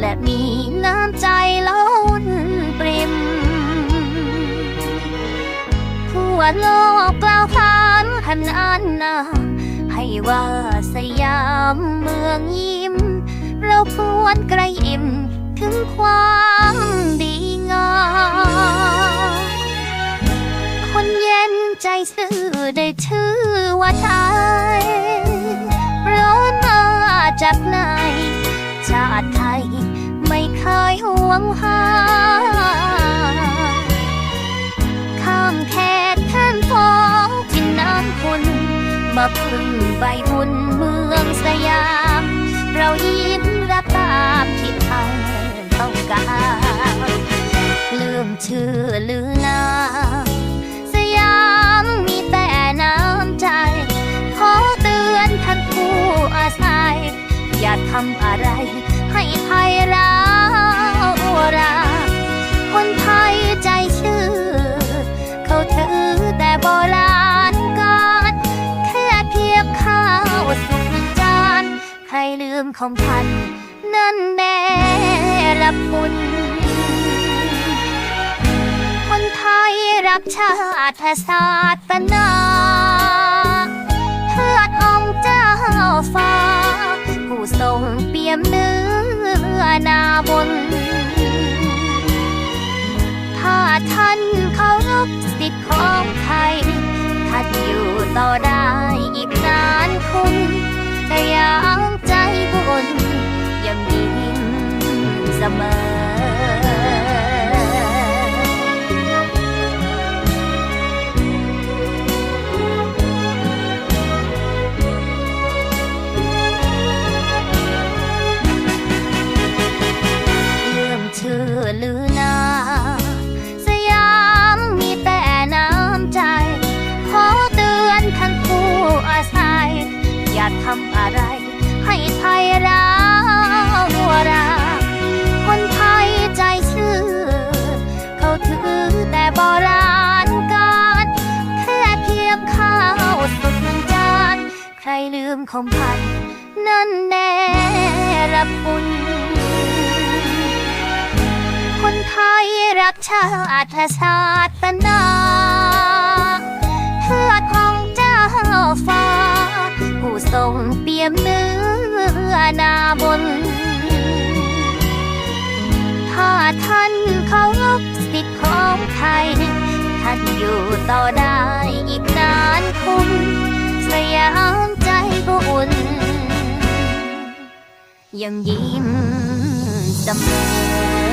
และมีน้ำใจล้นปริมทั่วโลกกล่าวขานขนานนาให้ว่าสยามเมืองยิ้ม เราควรไกรอิ่มถึงความดีงามคนเย็นใจซื่อได้ชื่อว่าไทยร้อนมาจากไหนชาติไทย ยห่วงหา ข้ามแขกแท่นฟ้องที่น้ำคุณมาพึ่งใบบุญเมืองสยาม เรายิ้มรับตามที่ทางต้องการลืมชื่อลือนาสยามมีแต่น้ำใจ ขอเตือนท่านผู้อาศัย อย่าทำอะไรให้ไทยร้าย วราคนไทยใจชื่อ เขาถือแต่โบราณการแค่เพียงข้าวสุกจานใครลืมของพัน นั่นแน่รับบุญคนไทยรักชาติศาสนา สิทธิ์ของไทยท่าอยู่ต่อได้อีกนานำอะไร ให้ไทยร้าวราคนไทยใจชื่อ เขาถือแต่โบราณการแค่เพียงข้าวสุกจาน ใครลืมของพัน นั่นแน่รับบุญคนไทยรักชาติศาสนา ทรงเปี่ยมเนื้อนาบน ถ้าท่านเคารพสิทธิ์ของไทย ท่านอยู่ต่อได้อีกนานคุณสยามใจบุญยังยิ้มเสมอ